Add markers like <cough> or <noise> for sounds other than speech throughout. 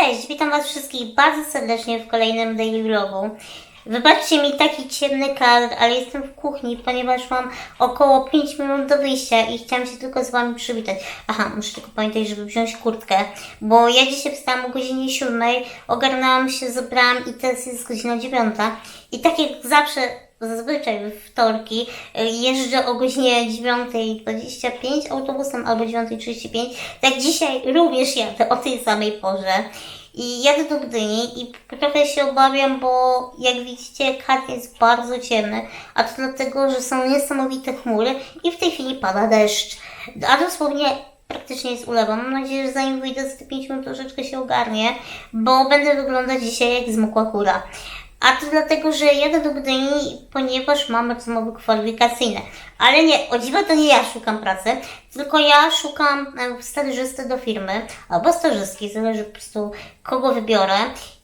Cześć, witam Was wszystkich bardzo serdecznie w kolejnym Daily Vlogu. Wybaczcie mi taki ciemny kadr, ale jestem w kuchni, ponieważ mam około 5 minut do wyjścia i chciałam się tylko z Wami przywitać. Aha, muszę tylko pamiętać, żeby wziąć kurtkę, bo ja dzisiaj wstałam o godzinie 7, ogarnęłam się, zebrałam i teraz jest godzina 9. I tak jak zawsze, zazwyczaj we wtorki, y, jeżdżę o godzinie 9.25 autobusem albo 9.35, tak dzisiaj również jadę o tej samej porze. I jadę do Gdyni i trochę się obawiam, bo jak widzicie kat jest bardzo ciemny, a to dlatego, że są niesamowite chmury i w tej chwili pada deszcz. A dosłownie praktycznie jest ulewa. Mam nadzieję, że zanim wyjdę z te 5 minut troszeczkę się ogarnie, bo będę wyglądać dzisiaj jak zmokła kura. A to dlatego, że jadę do Gdyni, ponieważ mam rozmowy kwalifikacyjne. Ale nie, o dziwo to nie ja szukam pracy, tylko ja szukam e, stażysty do firmy, albo stażystki, zależy po prostu kogo wybiorę.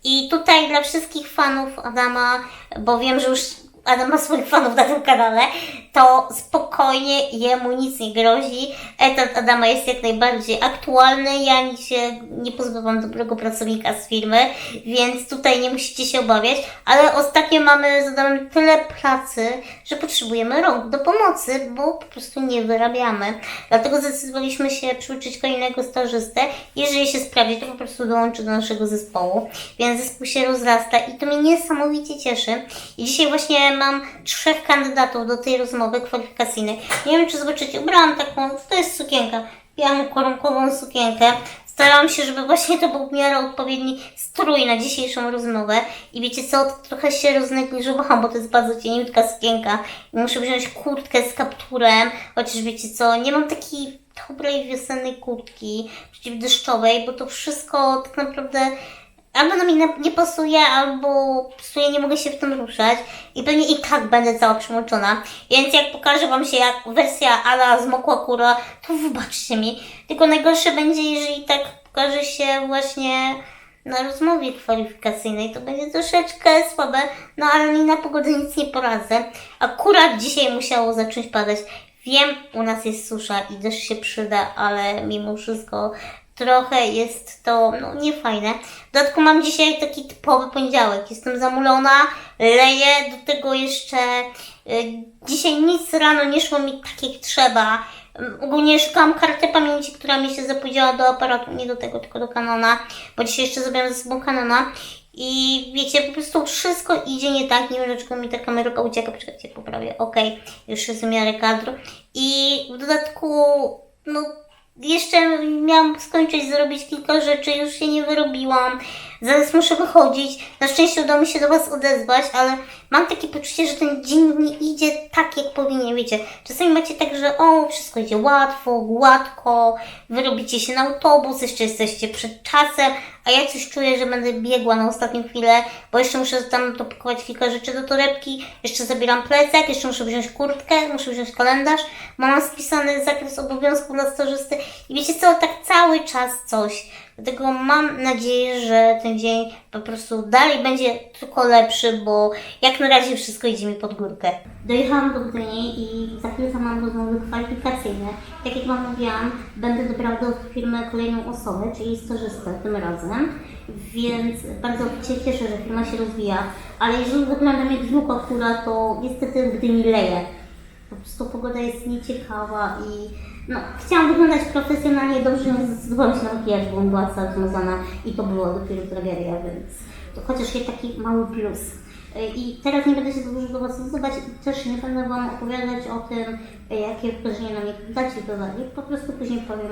I tutaj dla wszystkich fanów Adama, bo wiem, że już Adam ma swoich fanów na tym kanale, to spokojnie jemu nic nie grozi. Etat Adama jest jak najbardziej aktualny. Ja nic się nie pozbywam dobrego pracownika z firmy, więc tutaj nie musicie się obawiać. Ale ostatnio mamy z Adamem tyle pracy, że potrzebujemy rąk do pomocy, bo po prostu nie wyrabiamy. Dlatego zdecydowaliśmy się przyuczyć kolejnego stażystę. Jeżeli się sprawdzi, to po prostu dołączy do naszego zespołu. Więc zespół się rozrasta i to mnie niesamowicie cieszy. I dzisiaj właśnie mam trzech kandydatów do tej rozmowy kwalifikacyjnej. Nie wiem, czy zobaczycie, ubrałam taką, to jest sukienka, białą korunkową sukienkę. Starałam się, żeby właśnie to był w miarę odpowiedni strój na dzisiejszą rozmowę. I wiecie co, trochę się roznegliżowałam, bo to jest bardzo cieniutka sukienka. I muszę wziąć kurtkę z kapturem, chociaż wiecie co, nie mam takiej dobrej wiosennej kurtki przeciwdeszczowej, bo to wszystko tak naprawdę albo na mnie na- nie pasuje, albo ja nie mogę się w tym ruszać i pewnie i tak będę cała przymoczona. Więc jak pokażę Wam się jak wersja ala zmokła kura, to wybaczcie mi. Tylko najgorsze będzie, jeżeli tak pokaże się właśnie na rozmowie kwalifikacyjnej, to będzie troszeczkę słabe, no ale mi na pogodę nic nie poradzę. Akurat dzisiaj musiało zacząć padać. Wiem, u nas jest susza i deszcz się przyda, ale mimo wszystko trochę jest to no, niefajne. W dodatku mam dzisiaj taki typowy poniedziałek. Jestem zamulona, leję, do tego jeszcze y, dzisiaj nic rano nie szło mi tak jak trzeba. Ym, Ogólnie szukałam karty pamięci, która mi się zapowiedziała do aparatu, nie do tego, tylko do Canona, bo dzisiaj jeszcze zrobiłam ze sobą Canona. I wiecie, po prostu wszystko idzie nie tak, nie wiem dlaczego mi ta kamerka ucieka, poczekajcie, poprawię, okej, już jest w miarę kadru. I w dodatku, no jeszcze miałam skończyć zrobić kilka rzeczy, już się nie wyrobiłam. Zaraz muszę wychodzić. Na szczęście udało mi się do Was odezwać, ale mam takie poczucie, że ten dzień nie idzie tak, jak powinien. Wiecie, czasami macie tak, że o, wszystko idzie łatwo, gładko, wy robicie się na autobus, jeszcze jesteście przed czasem, a ja coś czuję, że będę biegła na ostatnią chwilę, bo jeszcze muszę tam dopakować kilka rzeczy do torebki, jeszcze zabieram plecak, jeszcze muszę wziąć kurtkę, muszę wziąć kalendarz, mam spisany zakres obowiązków dla stażysty i wiecie co, tak cały czas coś. Dlatego mam nadzieję, że ten dzień po prostu dalej będzie tylko lepszy, bo jak na razie wszystko idzie mi pod górkę. Dojechałam do Gdyni i za chwilę mam rozmowy kwalifikacyjne. Tak jak Wam mówiłam, będę dobrała do firmy kolejną osobę, czyli stażystę tym razem, więc bardzo się cieszę, że firma się rozwija, ale jeżeli wyglądam jak zwykła kura, to niestety w Gdyni leje. Po prostu pogoda jest nieciekawa i no, chciałam wyglądać profesjonalnie, dobrze więc zdecydowałam się na makijaż, bo była cała zmazana i to było dopiero tragedia, więc to chociaż jest taki mały plus. I teraz nie będę się dużo do Was odzywać, też nie będę Wam opowiadać o tym, jakie wrażenie na mnie kandydaci dodali. Po prostu później powiem,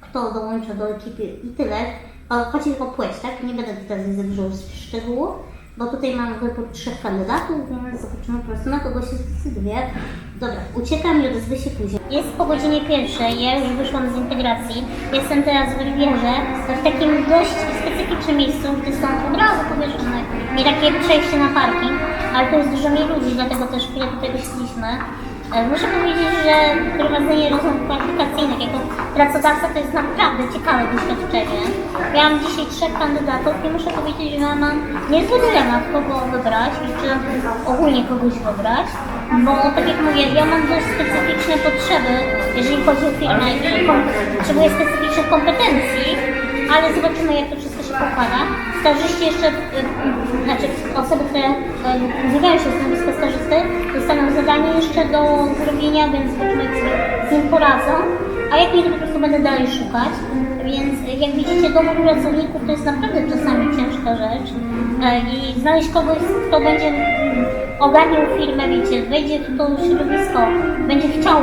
kto dołącza do ekipy i tyle. Chodzi tylko o płeć, tak? Nie będę teraz za dużo szczegółów, bo tutaj mam wybór trzech kandydatów, więc zobaczymy po prostu na kogo się zdecyduje. Dobra, uciekam i odezwę się później. Jest po godzinie pierwszej, ja już wyszłam z integracji. Jestem teraz w Rivierze, w takim dość specyficznym miejscu, gdzie są od razu i takie przejście na parking, ale to jest dużo mniej ludzi, dlatego też chwilę wyszliśmy. E, Muszę powiedzieć, że prowadzenie rozmów kwalifikacyjnych jako pracodawca to jest naprawdę ciekawe doświadczenie. Miałam dzisiaj trzech kandydatów i muszę powiedzieć, że mam niezły dylemat, kogo wybrać i czy ogólnie kogoś wybrać, bo tak jak mówię, ja mam dość specyficzne potrzeby, jeżeli chodzi o firmę i potrzebuję specyficznych kompetencji, ale zobaczymy jak to wszystko się pokłada. Starzyści jeszcze, y, y, znaczy osoby, które y, zjegają się stanowiska stażysty, dostaną zadanie jeszcze do zrobienia, więc zobaczymy jak sobie z nim poradzą. A jak nie, to po prostu będę dalej szukać. Więc y, jak widzicie, dobór pracowników to jest naprawdę czasami ciężka rzecz. E, I znaleźć kogoś, kto będzie ogarniał firmę, wiecie, wejdzie w to środowisko, będzie chciał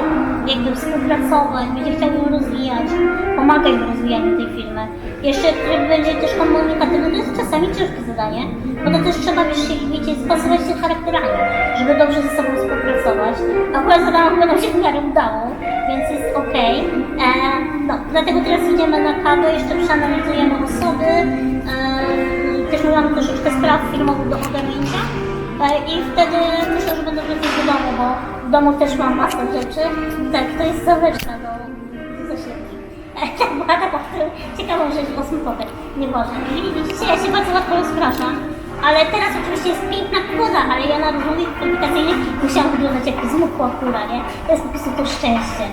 jakby współpracować, będzie chciał ją rozwijać, pomagać w rozwijaniu tej firmy. Jeszcze, który będzie też komunikatywny, to jest czasami ciężkie zadanie, bo to też trzeba, wiesz, wiecie, spasować się charakterami, żeby dobrze ze sobą współpracować. Akurat zadanie nam się w miarę udało, więc jest okej. E, No, dlatego teraz idziemy na kawę, jeszcze przeanalizujemy osoby, e, też mamy troszeczkę spraw firmowych do ogarnięcia. E, I wtedy myślę, że będę wracać do domu, bo w domu też mam masę rzeczy. Tak, to jest zaweczka do zasięgu. <laughs> Bata powtórzy ciekawą rzecz, bo smutek. Nie może. I widzicie, ja się bardzo łatwo rozpraszam. Ale teraz oczywiście jest piękna pogoda, ale ja na różnych kwalifikacyjnych musiałam wyglądać jak zmokła kura, nie? To jest po prostu to szczęście.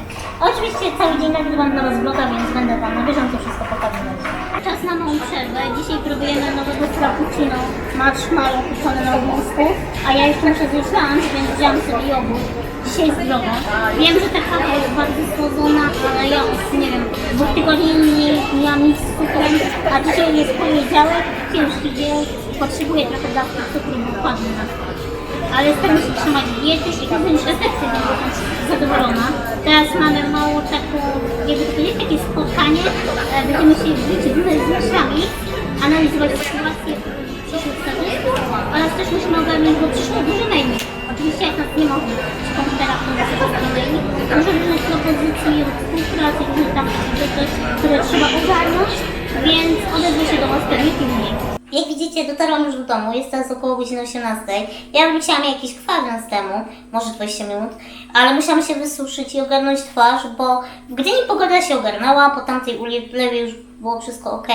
Oczywiście cały dzień nagrywam dla Was więc będę Wam na bieżąco wszystko pokazywać. Czas na małą przerwę. Dzisiaj próbujemy nowego frappuccino marshmallow pieczone na ognisku, a ja jeszcze muszę lunch, więc wziąłam sobie jogurt. Dzisiaj drogo. Wiem, że ta kawa jest bardzo słodzona, ale ja od, nie wiem, dwóch tygodni nie miałam nic z cukrem, a dzisiaj jest poniedziałek, ciężki dzień, potrzebuję trochę dawki cukru, bo padnie na. Ale staram się trzymać diety i będzie efektywnie, bo jestem zadowolona. Teraz mamy mało taką, jakby to jest takie spotkanie, e, będziemy się tutaj z myślami, analizować sytuację oraz też musimy ogarnąć, bo przyszło dużo maili. Oczywiście jak nas nie może z komputera wchodzić do maili, może różne propozycje współpracy, różne tam które trzeba ogarnąć, więc odezwę się do Was pewnie później. Jak widzicie, dotarłam już do domu, jest teraz około godziny 18. Ja wróciłam jakiś kwadrans temu, może 20 minut, ale musiałam się wysuszyć i ogarnąć twarz, bo w Gdyni pogoda się ogarnęła, po tamtej ulewie już było wszystko ok,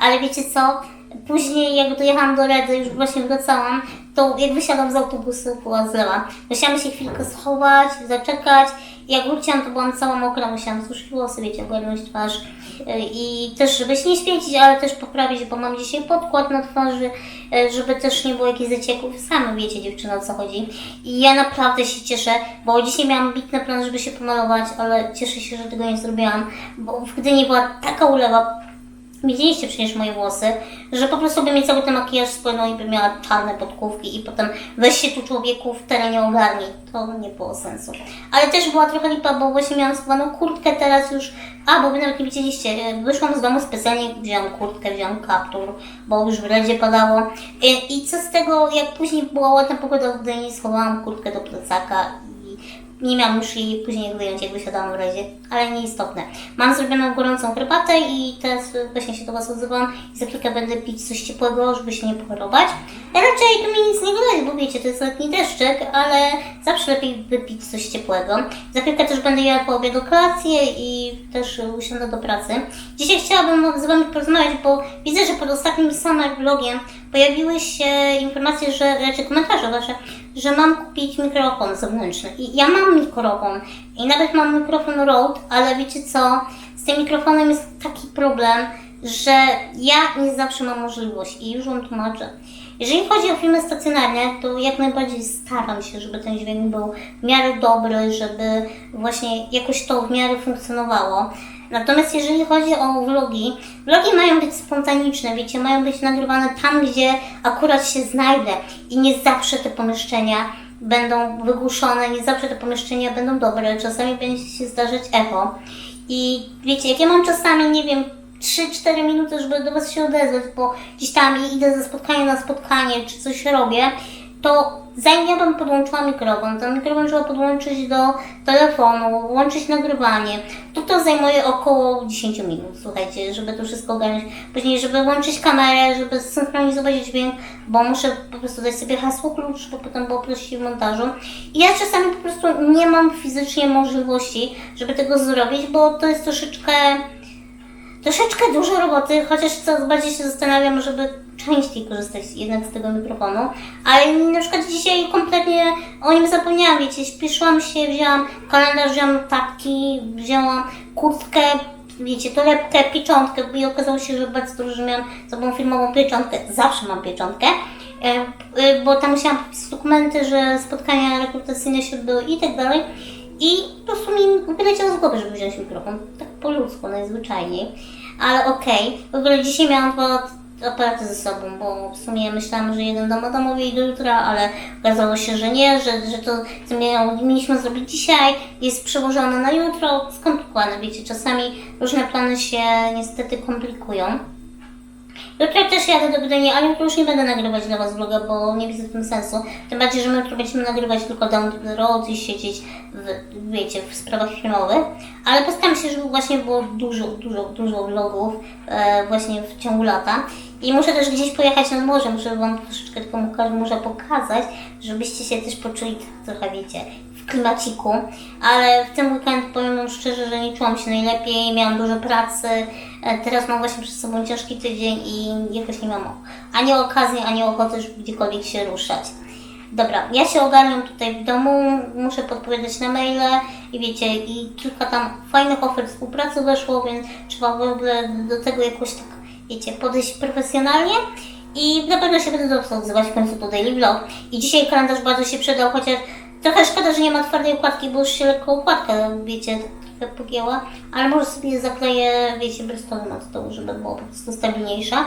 ale wiecie co? Później jak dojechałam do Redy, już właśnie wracałam, to jak wysiadłam z autobusu, była zlewa. Musiałam się chwilkę schować, zaczekać. Jak wróciłam, to byłam cała mokra, musiałam suszyć włosy, wiecie, twarz. Yy, I też, żeby się nie świecić, ale też poprawić, bo mam dzisiaj podkład na twarzy, yy, żeby też nie było jakichś zacieków. Same wiecie, dziewczyny, o co chodzi. I ja naprawdę się cieszę, bo dzisiaj miałam bitny plan, żeby się pomalować, ale cieszę się, że tego nie zrobiłam, bo w Gdyni była taka ulewa, Widzieliście przecież moje włosy, że po prostu by mi cały ten makijaż spłynął i by miała czarne podkówki i potem weź się tu człowieku w terenie ogarnij. To nie było sensu. Ale też była trochę lipa, bo właśnie miałam schowaną kurtkę teraz już, a bo wy nawet nie widzieliście, e, wyszłam z domu specjalnie, wziąłam kurtkę, wziąłam kaptur, bo już w redzie padało. I, I co z tego, jak później była ładna pogoda w Gdyni, schowałam kurtkę do plecaka nie miałam już jej później wyjąć, jak wysiadałam w razie, ale nieistotne. Mam zrobioną gorącą herbatę i teraz właśnie się do Was odzywam i za chwilkę będę pić coś ciepłego, żeby się nie pochorować. Raczej tu mi nic nie grozi, bo wiecie, to jest letni deszczyk, ale zawsze lepiej wypić coś ciepłego. Za chwilkę też będę jadła obiad do kolację i też usiądę do pracy. Dzisiaj chciałabym z Wami porozmawiać, bo widzę, że pod ostatnim summer vlogiem pojawiły się informacje, że, raczej komentarze Wasze, że mam kupić mikrofon zewnętrzny. I ja mam mikrofon i nawet mam mikrofon Rode, ale wiecie co, z tym mikrofonem jest taki problem, że ja nie zawsze mam możliwość i już Wam tłumaczę. Jeżeli chodzi o filmy stacjonarne, to jak najbardziej staram się, żeby ten dźwięk był w miarę dobry, żeby właśnie jakoś to w miarę funkcjonowało. Natomiast jeżeli chodzi o vlogi, vlogi mają być spontaniczne, wiecie, mają być nagrywane tam, gdzie akurat się znajdę i nie zawsze te pomieszczenia będą wygłuszone, nie zawsze te pomieszczenia będą dobre, czasami będzie się zdarzać echo. I wiecie, jak ja mam czasami, nie wiem, 3-4 minuty, żeby do Was się odezwać, bo gdzieś tam idę ze spotkania na spotkanie, czy coś robię, to zanim ja bym podłączyła mikrofon, ten mikrofon trzeba podłączyć do telefonu, włączyć nagrywanie, to to zajmuje około 10 minut, słuchajcie, żeby to wszystko ogarnąć. Później, żeby włączyć kamerę, żeby zsynchronizować dźwięk, bo muszę po prostu dać sobie hasło klucz, żeby potem było prościej w montażu. I ja czasami po prostu nie mam fizycznie możliwości, żeby tego zrobić, bo to jest troszeczkę troszeczkę dużo roboty, chociaż coraz bardziej się zastanawiam, żeby częściej korzystać jednak z tego mikrofonu, ale na przykład dzisiaj kompletnie o nim zapomniałam, wiecie, śpieszyłam się, wzięłam kalendarz, wzięłam tapki, wzięłam kurtkę, wiecie, torebkę, pieczątkę, i okazało się, że bardzo dobrze, że miałam sobą filmową pieczątkę, zawsze mam pieczątkę, e, e, bo tam musiałam podpisać dokumenty, że spotkania rekrutacyjne się odbyły i tak dalej. I po prostu mi wyleciało z głowy, żeby wziąć mikrofon, tak po ludzku, najzwyczajniej. Ale okej, w ogóle dzisiaj miałam dwa aparaty ze sobą, bo w sumie myślałam, że jeden dam Adamowi do jutra, ale okazało się, że nie, że, że to, co mieliśmy zrobić dzisiaj, jest przełożone na jutro, skomplikowane, wiecie, czasami różne plany się niestety komplikują. Jutro też jadę do Gdyni, ale jutro już nie będę nagrywać dla Was vloga, bo nie widzę w tym sensu. Tym bardziej, że my jutro będziemy nagrywać tylko down the road i siedzieć w, wiecie, w sprawach filmowych. Ale postaram się, żeby właśnie było dużo, dużo, dużo vlogów e, właśnie w ciągu lata. I muszę też gdzieś pojechać nad morze, muszę Wam troszeczkę tylko może pokazać, żebyście się też poczuli trochę, wiecie, w klimaciku. Ale w tym weekend powiem szczerze, że nie czułam się najlepiej, miałam dużo pracy. E, Teraz mam właśnie przed sobą ciężki tydzień i jakoś nie mam ani okazji, ani ochoty, żeby gdziekolwiek się ruszać. Dobra, ja się ogarniam tutaj w domu, muszę podpowiadać na maile i wiecie, i kilka tam fajnych ofert współpracy weszło, więc trzeba w ogóle do tego jakoś tak, wiecie, podejść profesjonalnie. I na pewno się będę dobrze odzywać w końcu do Daily Vlog. I dzisiaj kalendarz bardzo się przydał, chociaż trochę szkoda, że nie ma twardej układki, bo już się lekko układka, wiecie, pogięła, ale może sobie zakleję, wiecie, brystolem od stołu, żeby było po prostu stabilniejsza.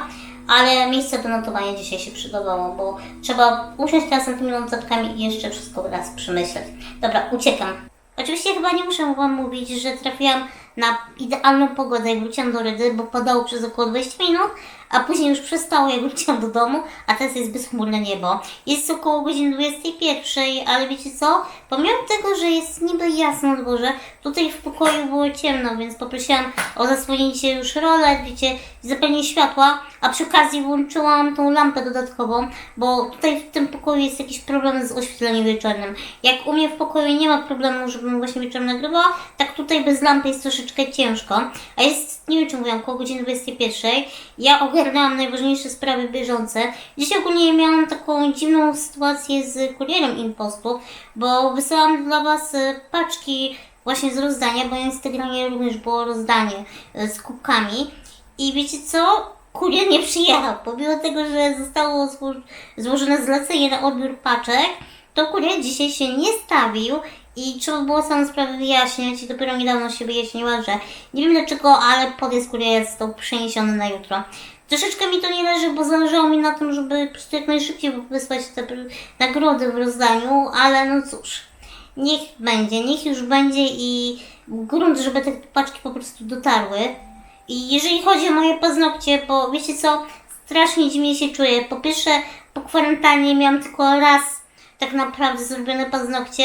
Ale miejsce do notowania dzisiaj się przydawało, bo trzeba usiąść teraz nad tymi notatkami i jeszcze wszystko raz przemyśleć. Dobra, uciekam. Oczywiście chyba nie muszę Wam mówić, że trafiłam na idealną pogodę, jak wróciłam do Rydy, bo padało przez około 20 minut, a później już przestało, jak wróciłam do domu, a teraz jest bezchmurne niebo. Jest około godziny 21, ale wiecie co? Pomimo tego, że jest niby jasno dworze, tutaj w pokoju było ciemno, więc poprosiłam o zasłonięcie już rolet, wiecie, zapalenie światła, a przy okazji włączyłam tą lampę dodatkową, bo tutaj w tym pokoju jest jakiś problem z oświetleniem wieczornym. Jak u mnie w pokoju nie ma problemu, żebym właśnie wieczorem nagrywała, tak tutaj bez lampy jest troszeczkę ciężko. A jest, nie wiem czy mówiłam, około godziny 21. Ja ogarnęłam najważniejsze sprawy bieżące. Dzisiaj ogólnie miałam taką dziwną sytuację z kurierem Impostu, bo wysyłam dla Was e, paczki właśnie z rozdania, bo na Instagramie również było rozdanie e, z kubkami. I wiecie co? Kurier nie przyjechał, pomimo tego, że zostało zło- złożone zlecenie na odbiór paczek, to kurier dzisiaj się nie stawił i trzeba było samą sprawę wyjaśniać i dopiero niedawno się wyjaśniła, że nie wiem dlaczego, ale podjazd kuriera został przeniesiony na jutro. Troszeczkę mi to nie leży, bo zależało mi na tym, żeby po prostu jak najszybciej wysłać te nagrody w rozdaniu, ale no cóż, niech będzie, niech już będzie i grunt, żeby te paczki po prostu dotarły. I jeżeli chodzi o moje paznokcie, bo wiecie co, strasznie dziwnie się czuję. Po pierwsze, po kwarantannie miałam tylko raz tak naprawdę zrobione paznokcie,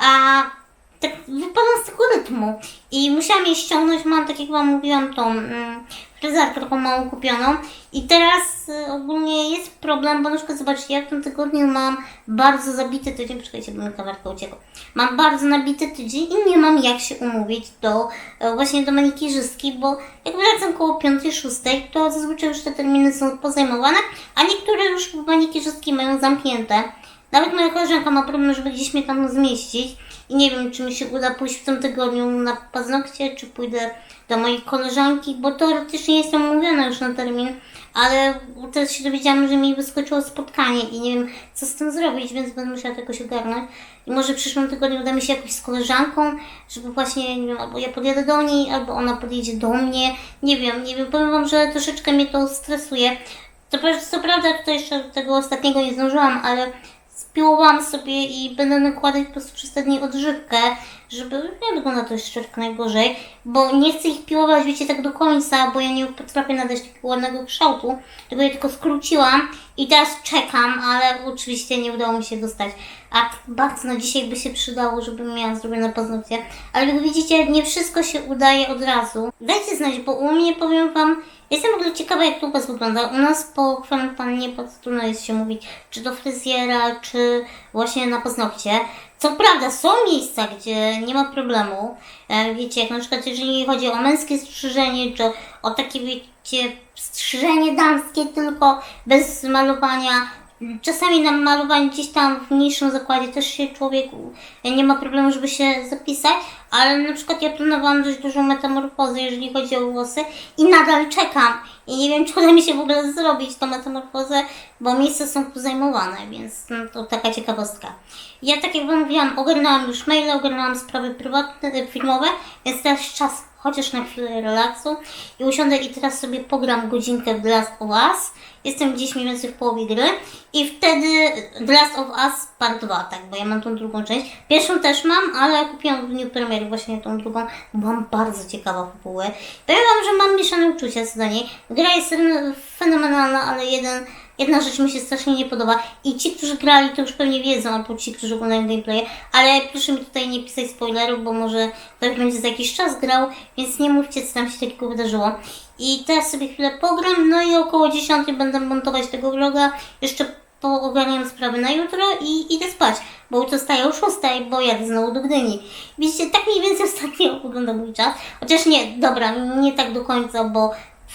a tak wypadam z tego rytmu. I musiałam je ściągnąć, mam tak jak Wam mówiłam tą mm, fryzarkę małą kupioną. I teraz y, ogólnie jest problem, bo na przykład zobaczcie, ja w tym tygodniu mam bardzo zabity tydzień, poczekajcie, bo mi kamerka uciekła. Mam bardzo nabity tydzień i nie mam jak się umówić do e, właśnie do manikirzystki, bo jak wracam koło 5-6, to zazwyczaj już te terminy są pozajmowane, a niektóre już manikirzystki mają zamknięte. Nawet moja koleżanka ma problem, żeby gdzieś mnie tam zmieścić i nie wiem, czy mi się uda pójść w tym tygodniu na paznokcie, czy pójdę do mojej koleżanki, bo teoretycznie jestem umówiona już na termin, ale teraz się dowiedziałam, że mi wyskoczyło spotkanie i nie wiem, co z tym zrobić, więc będę musiała to jakoś ogarnąć. I może w przyszłym tygodniu uda mi się jakoś z koleżanką, żeby właśnie, nie wiem, albo ja podjadę do niej, albo ona podjedzie do mnie. Nie wiem, nie wiem, powiem Wam, że troszeczkę mnie to stresuje. To, pra- co prawda, tutaj jeszcze tego ostatniego nie zdążyłam, ale spiłowałam sobie i będę nakładać po prostu przez te dni odżywkę, żeby nie wygląda to jeszcze jak najgorzej, bo nie chcę ich piłować, wiecie, tak do końca, bo ja nie potrafię nadać takiego ładnego kształtu, tego ja tylko skróciłam i teraz czekam, ale oczywiście nie udało mi się dostać. A bardzo dzisiaj by się przydało, żebym miała zrobione paznokcie, ale jak widzicie, nie wszystko się udaje od razu. Dajcie znać, bo u mnie powiem Wam, Jestem w ogóle ciekawa, jak to u Was wygląda. U nas po kwarantannie bardzo trudno jest się mówić, czy do fryzjera, czy właśnie na paznokcie. Co prawda, są miejsca, gdzie nie ma problemu. E, wiecie, jak na przykład jeżeli chodzi o męskie strzyżenie, czy o takie, wiecie, strzyżenie damskie tylko, bez malowania. Czasami na malowanie gdzieś tam w mniejszym zakładzie też się człowiek nie ma problemu, żeby się zapisać, ale na przykład ja planowałam dość dużą metamorfozę, jeżeli chodzi o włosy i nadal czekam. I nie wiem, czy uda mi się w ogóle zrobić tą metamorfozę, bo miejsca są zajmowane, więc no, to taka ciekawostka. Ja, tak jak Wam mówiłam, ogarnęłam już maile, ogarnęłam sprawy prywatne, e, firmowe, więc teraz czas chociaż na chwilę relaksu i usiądę i teraz sobie pogram godzinkę w Last of Us. Jestem gdzieś mniej więcej w połowie gry i wtedy The Last of Us Part 2, tak, bo ja mam tą drugą część. Pierwszą też mam, ale kupiłam w dniu premiery właśnie tą drugą, byłam bardzo ciekawa fabuły. Powiem Wam, że mam mieszane uczucia co do niej. Gra jest fen- fenomenalna, ale jeden Jedna rzecz mi się strasznie nie podoba i ci, którzy grali, to już pewnie wiedzą, albo ci, którzy oglądają gameplaye, ale proszę mi tutaj nie pisać spoilerów, bo może ktoś będzie za jakiś czas grał, więc nie mówcie, co tam się takiego wydarzyło. I teraz sobie chwilę pogram, no i około 10 będę montować tego vloga, jeszcze poogarniam sprawy na jutro i idę spać, bo jutro staję o 6, bo jadę znowu do Gdyni. Widzicie, tak mniej więcej <laughs> ostatnio wygląda mój czas, chociaż nie, dobra, nie tak do końca, bo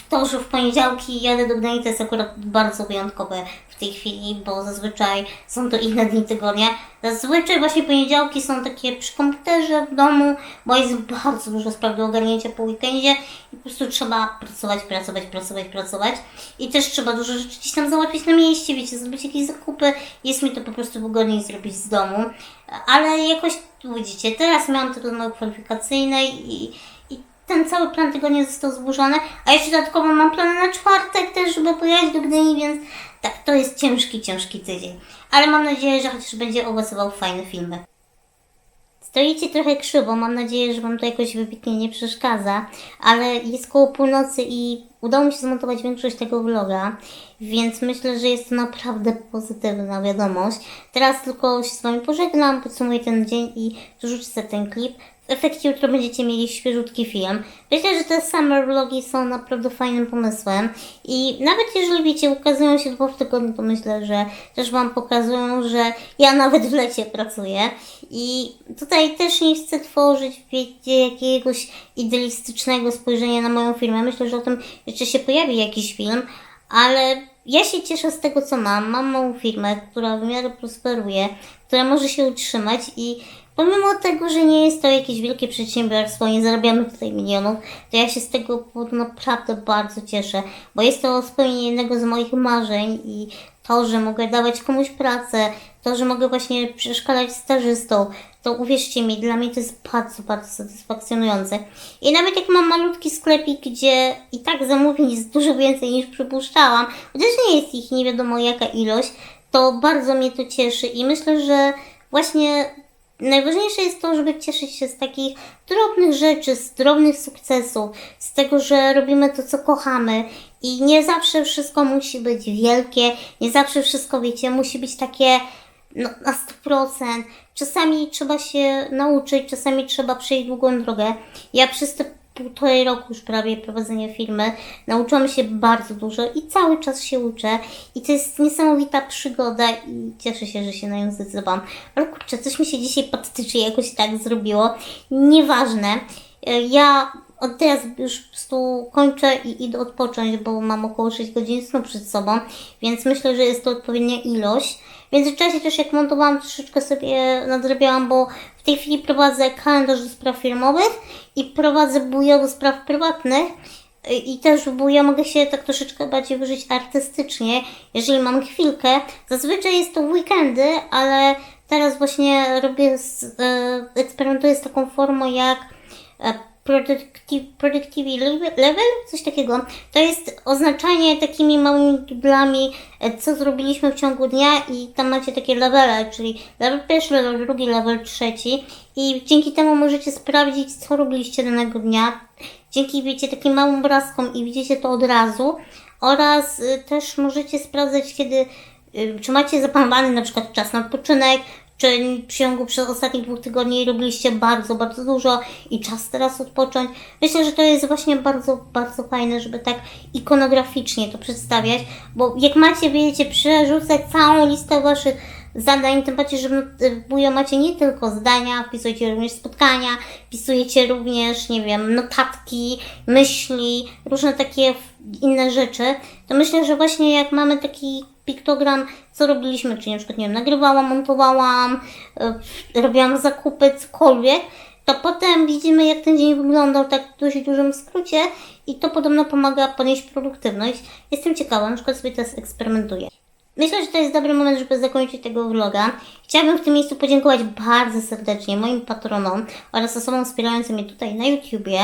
to, że w poniedziałki jadę do to jest akurat bardzo wyjątkowe w tej chwili, bo zazwyczaj są to inne dni tygodnia. Zazwyczaj właśnie poniedziałki są takie przy komputerze w domu, bo jest bardzo dużo spraw do ogarnięcia po weekendzie i po prostu trzeba pracować, pracować, pracować, pracować. I też trzeba dużo rzeczy gdzieś tam załatwić na mieście, wiecie, zrobić jakieś zakupy. Jest mi to po prostu wygodniej zrobić z domu. Ale jakoś, widzicie, teraz miałam te rozmowy kwalifikacyjne i, i ten cały plan tygodnia został zburzony, a jeszcze dodatkowo mam plany na czwartek też, żeby pojechać do Gdyni, więc tak, to jest ciężki, ciężki tydzień. Ale mam nadzieję, że chociaż będzie owocował fajne filmy. Stoicie trochę krzywo, mam nadzieję, że Wam to jakoś wybitnie nie przeszkadza, ale jest koło północy i udało mi się zmontować większość tego vloga, więc myślę, że jest to naprawdę pozytywna wiadomość. Teraz tylko się z Wami pożegnam, podsumuję ten dzień i sobie ten klip. W efekcie jutro będziecie mieli świeżutki film. Myślę, że te summer vlogi są naprawdę fajnym pomysłem i nawet jeżeli wiecie, ukazują się dwa w tygodniu, to myślę, że też Wam pokazują, że ja nawet w lecie pracuję i tutaj też nie chcę tworzyć, wiecie, jakiegoś idealistycznego spojrzenia na moją firmę. Myślę, że o tym jeszcze się pojawi jakiś film, ale ja się cieszę z tego, co mam. Mam małą firmę, która w miarę prosperuje, która może się utrzymać i pomimo tego, że nie jest to jakieś wielkie przedsiębiorstwo, nie zarabiamy tutaj milionów, to ja się z tego powodu naprawdę bardzo cieszę, bo jest to spełnienie jednego z moich marzeń i to, że mogę dawać komuś pracę, to, że mogę właśnie przeszkalać stażystą, to uwierzcie mi, dla mnie to jest bardzo, bardzo satysfakcjonujące. I nawet jak mam malutki sklepik, gdzie i tak zamówień jest dużo więcej niż przypuszczałam, chociaż nie jest ich nie wiadomo jaka ilość, to bardzo mnie to cieszy i myślę, że właśnie najważniejsze jest to, żeby cieszyć się z takich drobnych rzeczy, z drobnych sukcesów, z tego, że robimy to, co kochamy i nie zawsze wszystko musi być wielkie, nie zawsze wszystko, wiecie, musi być takie no, na 100%. Czasami trzeba się nauczyć, czasami trzeba przejść długą drogę. Ja przez te półtorej roku już prawie prowadzenia firmy nauczyłam się bardzo dużo i cały czas się uczę. I to jest niesamowita przygoda i cieszę się, że się na nią zdecydowałam. Ale kurczę, coś mi się dzisiaj patycznie jakoś tak zrobiło. Nieważne. E, Ja od teraz już po prostu kończę i idę odpocząć, bo mam około 6 godzin snu przed sobą, więc myślę, że jest to odpowiednia ilość. W międzyczasie też jak montowałam, troszeczkę sobie nadrobiłam, bo w tej chwili prowadzę kalendarz do spraw firmowych i prowadzę bujo do spraw prywatnych. I też, bo ja mogę się tak troszeczkę bardziej wyżyć artystycznie, jeżeli mam chwilkę. Zazwyczaj jest to weekendy, ale teraz właśnie robię, z, e, eksperymentuję z taką formą jak e, productivity level, coś takiego. To jest oznaczanie takimi małymi dublami, e, co zrobiliśmy w ciągu dnia i tam macie takie levele, czyli level pierwszy, level drugi, level trzeci i dzięki temu możecie sprawdzić, co robiliście danego dnia. Dzięki, wiecie, takim małym obrazkom i widzicie to od razu oraz y, też możecie sprawdzać, kiedy y, czy macie zaplanowany na przykład czas na odpoczynek, czy w ciągu przez ostatnich dwóch tygodni robiliście bardzo, bardzo dużo i czas teraz odpocząć. Myślę, że to jest właśnie bardzo, bardzo fajne, żeby tak ikonograficznie to przedstawiać, bo jak macie, wiecie, przerzucać całą listę waszych zadań, tym bardziej, że Bujo macie nie tylko zdania, wpisujecie również spotkania, wpisujecie również, nie wiem, notatki, myśli, różne takie inne rzeczy, to myślę, że właśnie jak mamy taki piktogram, co robiliśmy, czyli na przykład, nie wiem, nagrywałam, montowałam, y, robiłam zakupy, cokolwiek, to potem widzimy, jak ten dzień wyglądał tak w dość dużym skrócie i to podobno pomaga podnieść produktywność. Jestem ciekawa, na przykład sobie teraz eksperymentuję. Myślę, że to jest dobry moment, żeby zakończyć tego vloga. Chciałabym w tym miejscu podziękować bardzo serdecznie moim patronom oraz osobom wspierającym mnie tutaj na YouTubie.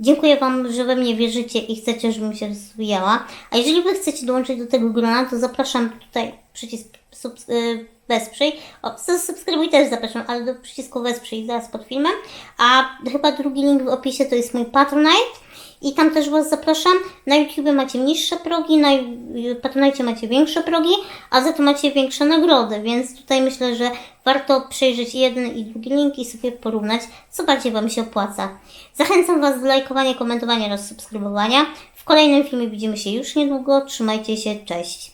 Dziękuję Wam, że we mnie wierzycie i chcecie, żebym się rozwijała. A jeżeli Wy chcecie dołączyć do tego grona, to zapraszam tutaj przycisk subs- y, wesprzyj. O, subskrybuj też zapraszam, ale do przycisku wesprzyj zaraz pod filmem. A chyba drugi link w opisie to jest mój Patronite. I tam też Was zapraszam. Na YouTube macie niższe progi, na Patronite macie większe progi, a za to macie większe nagrody, więc tutaj myślę, że warto przejrzeć jeden i drugi link i sobie porównać, co bardziej Wam się opłaca. Zachęcam Was do lajkowania, komentowania oraz subskrybowania. W kolejnym filmie widzimy się już niedługo. Trzymajcie się, cześć!